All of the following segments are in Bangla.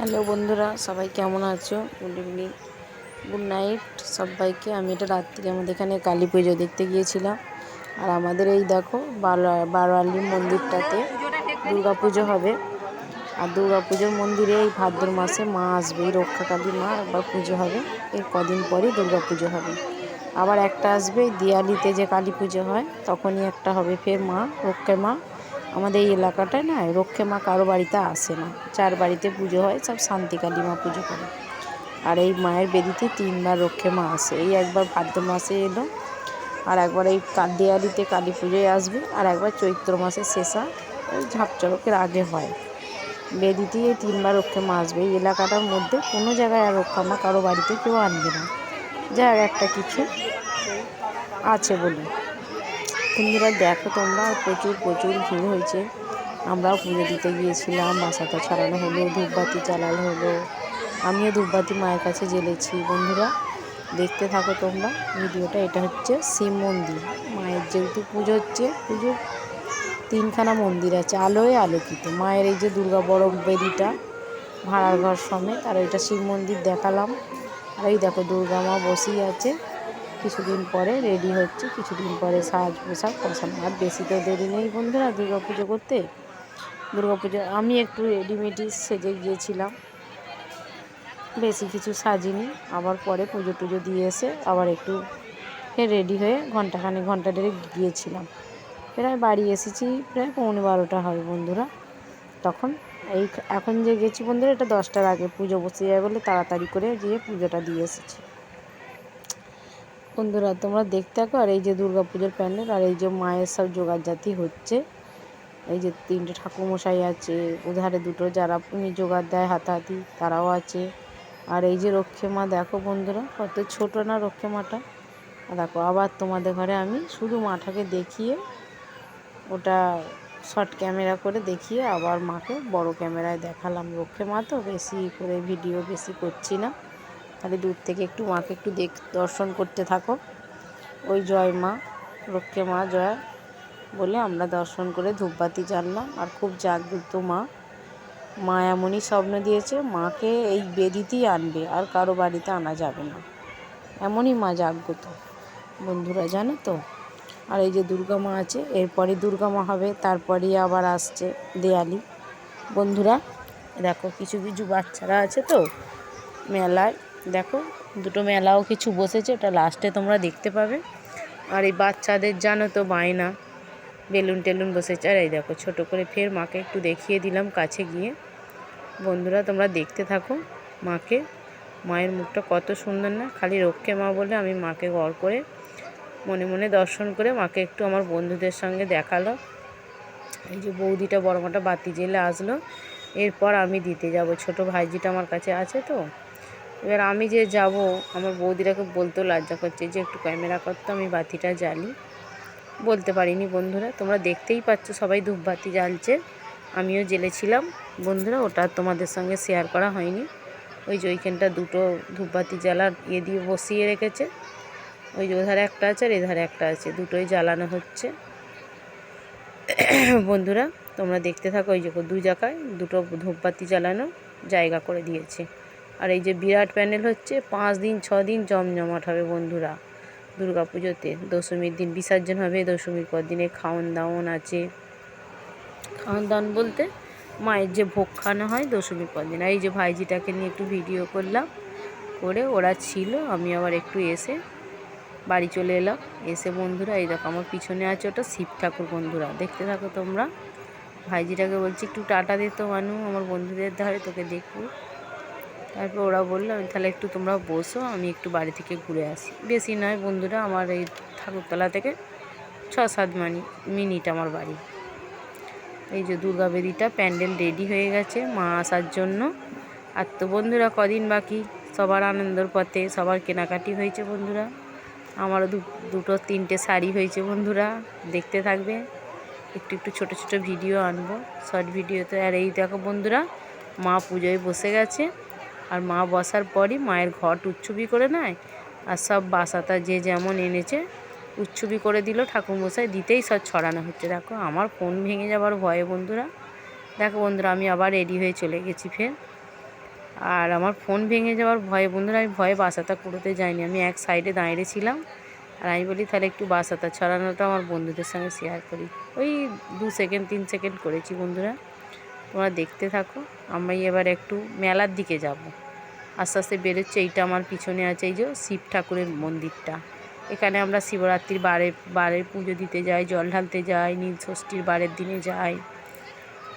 হ্যালো বন্ধুরা, সবাই কেমন আছো? গুড ইভিনিং গুড নাইট সবাইকে। আমি এটা রাত্রি আমাদের এখানে কালী পুজো দেখতে গিয়েছিলাম। আর আমাদের এই দেখো বারোয়ালি মন্দিরটাতে দুর্গা পুজো হবে। আর দুর্গা পুজোর মন্দিরে এই ভাদ্র মাসে মা আসবে, এই রক্ষাকালী মা, একবার পুজো হবে। এর কদিন পরেই দুর্গা পুজো হবে। আবার একটা আসবে, দিয়ালিতে যে কালী পুজো হয়, তখনই একটা হবে। ফের মা, রক্ষে মা আমাদের এই এলাকাটায় না রক্ষে মা কারও বাড়িতে আসে না। চার বাড়িতে পুজো হয়, সব শান্তিকালী মা পুজো করে। আর এই মায়ের বেদিতে তিনবার রক্ষে মা আসে। এই একবার ভাদ্র মাসে এলো, আর একবার এই দেয়ালিতে কালী পুজোয় আসবে, আর একবার চৈত্র মাসের শেষা ওই ঝাঁপচড়কের আগে হয়। বেদিতে এই তিনবার রক্ষে মা আসবে। এই এলাকাটার মধ্যে কোনো জায়গায় আর রক্ষা মা কারও বাড়িতে কেউ আনবে না। যার একটা কিছু আছে বলে। বন্ধুরা দেখো তোমরা প্রচুর প্রচুর ভিড় হয়েছে। আমরাও পুজো দিতে গিয়েছিলাম, বাসাটা ছড়ানো হলো, ধূপবাতি জ্বালানো হলো। আমিও ধূপবাতি মায়ের কাছে জ্বেলেছি। বন্ধুরা, দেখতে থাকো তোমরা, ভিডিওটা। এটা হচ্ছে শিব মন্দির। মায়ের যেহেতু পুজো হচ্ছে পুজো তিনখানা মন্দির আছে, আলোয় আলোকিত। মায়ের এই যে দুর্গা বড় বেদিটা, ভাড়ার ঘর সমেত, আর এটা শিব মন্দির দেখালাম। আর এই দেখো দুর্গা মা বসেই আছে। কিছুদিন পরে রেডি হচ্ছে, কিছুদিন পরে সাজ পোশাক বসানো আর বেশি তো দেরি নেই বন্ধুরা দুর্গা পুজো করতে। দুর্গা পুজো, আমি একটু রেডিমেডি সেজে গিয়েছিলাম। বেশি কিছু সাজিনি, আবার পরে পুজো টুজো দিয়ে এসে আবার একটু রেডি হয়ে ঘন্টাখানে ঘণ্টা দেড়ে গিয়েছিলাম। প্রায় বাড়ি এসেছি, প্রায় পৌনে বারোটা হবে বন্ধুরা। তখন এই এখন যে গেছি বন্ধুরা, এটা দশটার আগে পুজো বসে যায় বলে তাড়াতাড়ি করে গিয়ে পুজোটা দিয়ে এসেছি। বন্ধুরা, তোমরা দেখতে থাকো, আর এই যে দুর্গা পুজোর প্যান্ডেল, আর এই যে মায়ের সব জোগাড় জাতি হচ্ছে। এই যে তিনটে ঠাকুরমশাই আছে, উধারে দুটো যারা জোগাড় দেয় হাতাহাতি, তারাও আছে। আর এই যে রক্ষে মা দেখো বন্ধুরা, কত ছোট না রক্ষে মাটা দেখো, আবার তোমাদের ঘরে আমি শুধু মাটাকে দেখিয়ে, ওটা শর্ট ক্যামেরা করে দেখিয়ে আবার মাকে বড় ক্যামেরায় দেখালাম। রক্ষে মা তো বেশি করে ভিডিও বেশি করছি না। তাহলে দূর থেকে একটু মাকে একটু দেখ, দর্শন করতে থাকো। ওই জয় মা, রক্ষে মা জয় বলে আমরা দর্শন করে ধূপবাতি জ্বাললাম। আর খুব জাগ্রত মা। মা এমনই স্বপ্ন দিয়েছে, মাকে এই বেদিতেই আনবে, আর কারও বাড়িতে আনা যাবে না। এমনই মা জাগ্রত। বন্ধুরা, জানো তো? আর এই যে দুর্গা মা আছে, এরপরে দুর্গা মা হবে তারপরেই আবার আসছে দেয়ালি। বন্ধুরা, দেখো কিছু কিছু বাচ্চারা আছে তো, মেলায় দেখো, দুটো মেলাও কিছু বসেছে, ওটা লাস্টে তোমরা দেখতে পাবে। আর এই বাচ্চাদের জানো তো বায়না, বেলুন টেলুন বসেছে। আর এই দেখো, ছোটো করে ফের মাকে একটু দেখিয়ে দিলাম কাছে গিয়ে। বন্ধুরা, তোমরা দেখতে থাকো মাকে। মায়ের মুখটা কত সুন্দর না, খালি রক্ষে মা বলে আমি মাকে গড় করে, মনে মনে দর্শন করে মাকে একটু আমার বন্ধুদের সঙ্গে দেখাল। এই যে বৌদিটা, বড় মাটা বাতি জেলে আসলো। এরপর আমি দিতে যাব। ছোট ভাইজিটা আমার কাছে আছে তো। এবার আমি যে যাব, আমার বৌদিরাকে বলতেও লজ্জা করছে যে একটু ক্যামেরা করতো আমি বাতিটা জ্বালি। বলতে পারিনি বন্ধুরা, তোমরা দেখতেই পাচ্ছ সবাই ধূপবাতি জ্বালছে। আমিও জ্বেলেছিলাম। বন্ধুরা, ওটা তোমাদের সঙ্গে শেয়ার করা হয়নি। ওই যে ওইখানটা দুটো ধূপবাতি জ্বালার ইয়ে দিয়ে বসিয়ে রেখেছে। ওই যে ওধারে একটা আছে আর এধারে একটা আছে, দুটোই জ্বালানো হচ্ছে। বন্ধুরা, তোমরা দেখতে থাকো, ওই যে দু জায়গায় দুটো ধূপবাতি জ্বালানো জায়গা করে দিয়েছে। আর এই যে বিরাট প্যান্ডেল হচ্ছে, পাঁচ দিন, ছ দিন জমজমাট হবে বন্ধুরা। দুর্গা পুজোতে দশমীর দিন বিসর্জন হবে, দশমীর পর দিনে খাওয়ান দাওয়ান আছে। খাওয়ান দাওয়ান বলতে মায়ের যে ভোগ খাওয়ানো হয় দশমীর পর দিন। আর এই যে ভাইজিটাকে নিয়ে একটু ভিডিও করলাম, করে ওরা ছিল, আমি আবার একটু এসে বাড়ি চলে এলাম। এসে বন্ধুরা, এই দেখো আমার পিছনে আছে ওটা শিব ঠাকুর বন্ধুরা, দেখতে থাকো তোমরা। ভাইজিটাকে বলছি, একটু টাটা দিত মানু, আমার বন্ধুদের ধারে তোকে দেখব। তারপর ওরা বলল, আমি তাহলে একটু তোমরা বসো, আমি একটু বাড়ি থেকে ঘুরে আসি। বেশি নয় বন্ধুরা, আমার এই ঠাকুরতলা থেকে ছ সাত মানি, মিনিট আমার বাড়ি। এই যে দুর্গা বেদিটা প্যান্ডেল রেডি হয়ে গেছে, মা আসার জন্য। আর তো বন্ধুরা, কদিন বাকি? সবার আনন্দর পথে, সবার কেনাকাটি হয়েছে বন্ধুরা। আমারও দুটো, তিনটে শাড়ি হয়েছে বন্ধুরা, দেখতে থাকবে। একটু একটু ছোট ছোট ভিডিও আনব, শর্ট ভিডিওতে আর এই দেখো বন্ধুরা, মা পুজোয় বসে গেছে। আর মা বসার পরই মায়ের ঘট উচ্ছবি করে নেয় আর সব বাসাতা যে যেমন এনেছে উচ্ছবি করে দিল ঠাকুরমশাই, দিতেই সব ছড়ানো হচ্ছে। দেখো, আমার ফোন ভেঙে যাবার ভয়ে বন্ধুরা। দেখো বন্ধুরা, আমি আবার রেডি হয়ে চলে গেছি ফের। আর আমার ফোন ভেঙে যাওয়ার ভয়ে বন্ধুরা, আমি ভয়ে বাসাতা কুড়োতে যাইনি। আমি এক সাইডে দাঁড়িয়েছিলাম আর আমি বলি, তাহলে একটু বাসাতা ছড়ানোটা আমার বন্ধুদের সঙ্গে শেয়ার করি। ওই দু সেকেন্ড তিন সেকেন্ড করেছি বন্ধুরা। তোমরা দেখতে থাকো। আমি এবার একটু মেলার দিকে যাব। আস্তে আস্তে বেরোচ্ছে, এইটা আমার পিছনে আছে, এই যে শিব ঠাকুরের মন্দিরটা। এখানে আমরা শিবরাত্রির বারে বারে পুজো দিতে যাই, জল ঢালতে যাই, নীল ষষ্ঠীর বারের দিনে যাই।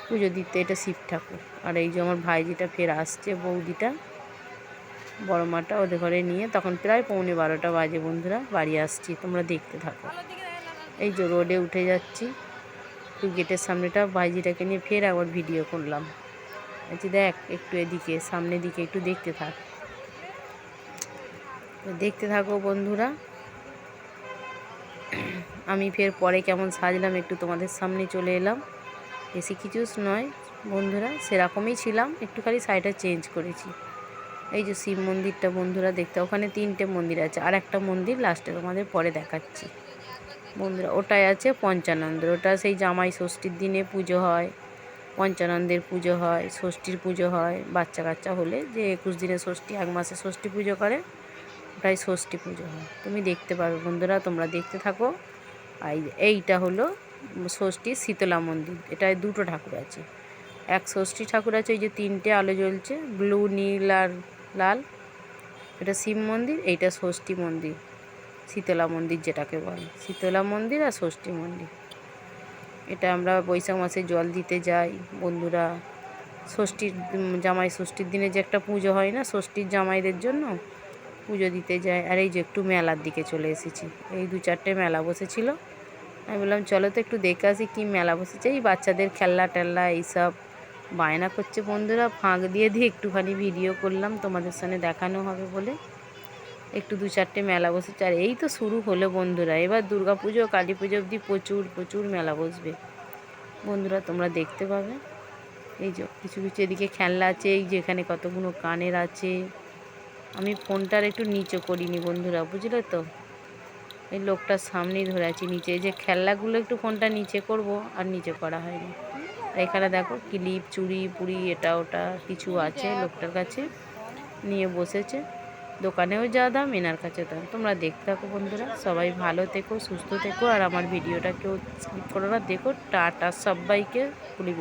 পুজো দিতে, এটা শিব ঠাকুর। আর এই যে আমার ভাইজিটা ফের আসছে, বৌদিটা, বড় মাটা ওদের ঘরে নিয়ে। তখন প্রায় পৌনে বারোটা বাজে বন্ধুরা, বাড়ি আসছি, তোমরা দেখতে থাকো। এই যে রোডে উঠে যাচ্ছি। একটু গেটের সামনেটা ভাইজিটাকে নিয়ে ফের একবার ভিডিও করলাম। বলছি দেখ, একটু এদিকে, সামনের দিকে একটু দেখতে থাক। দেখতে থাকো বন্ধুরা। আমি ফের পরে কেমন সাজলাম একটু তোমাদের সামনে চলে এলাম। বেশি কিছু নয় বন্ধুরা, সেরকমই ছিলাম একটুখানি শাড়িটা চেঞ্জ করেছি। এই যে শিব মন্দিরটা বন্ধুরা, দেখতে, ওখানে তিনটে মন্দির আছে আর একটা মন্দির লাস্টে তোমাদের পরে দেখাচ্ছি। বন্ধুরা ওটাই আছে পঞ্চানন্দের। ওটা সেই জামাই ষষ্ঠীর দিনে পুজো হয়, পঞ্চানন্দের পুজো হয়, ষষ্ঠীর পুজো হয়, বাচ্চা কাচ্চা হলে যে একুশ দিনে ষষ্ঠী, এক মাসে ষষ্ঠী পুজো করে, ওটাই ষষ্ঠী পুজো হয়। তুমি দেখতে পারো বন্ধুরা, তোমরা দেখতে থাকো। আর এইটা হলো ষষ্ঠীর শীতলা মন্দির, এটায় দুটো ঠাকুর আছে। এক ষষ্ঠী ঠাকুর আছে ওই যে তিনটে আলো জ্বলছে, ব্লু, নীল আর লাল। এটা শিব মন্দির, এইটা ষষ্ঠী মন্দির। শীতলা মন্দির যেটাকে বলে। শীতলা মন্দির আর ষষ্ঠী মন্দির। এটা আমরা বৈশাখ মাসে জল দিতে যাই। বন্ধুরা, ষষ্ঠীর জামাই ষষ্ঠীর দিনে যে একটা পুজো হয় না, ষষ্ঠীর জামাইদের জন্য পুজো দিতে যায় আর এই যে একটু মেলার দিকে চলে এসেছি। এই দু চারটে মেলা বসেছিল। আমি বললাম, চলো তো একটু দেখে আসি কী মেলা বসেছে। এই বাচ্চাদের খেলনা টেল্লা এইসব বায়না করছে বন্ধুরা। ফাঁক দিয়ে দিয়ে একটুখানি ভিডিও করলাম। তোমাদের সামনে দেখানো হবে বলে। একটু দু চারটে মেলা বসেছে। আর এই তো শুরু হলো বন্ধুরা, এবার দুর্গা পুজো কালী পুজো অবধি প্রচুর প্রচুর মেলা বসবে। বন্ধুরা, তোমরা দেখতে পাবে। এই যে কিছু কিছু এদিকে খেলনা আছে, এই যে এখানে কতগুলো কানের আছে। আমি ফোনটার একটু নিচে করিনি বন্ধুরা, বুঝলে তো? এই লোকটার সামনেই ধরে আছি, নিচে এই যে খেলনাগুলো একটু ফোনটা নিচে করব, আর নিচে করা হয়নি। এখানে দেখো ক্লিপ, চুড়ি, পুড়ি, এটা, ওটা কিছু আছে লোকটার কাছে, নিয়ে বসেছে। দোকানেও যা দাম, এনার কাছে দাম। তোমরা দেখতে থাকো বন্ধুরা, সবাই ভালো থেকো, সুস্থ থেকো, আর আমার ভিডিওটা কেউ স্কিপ করো না। দেখো, টাটা সবাইকে গুলি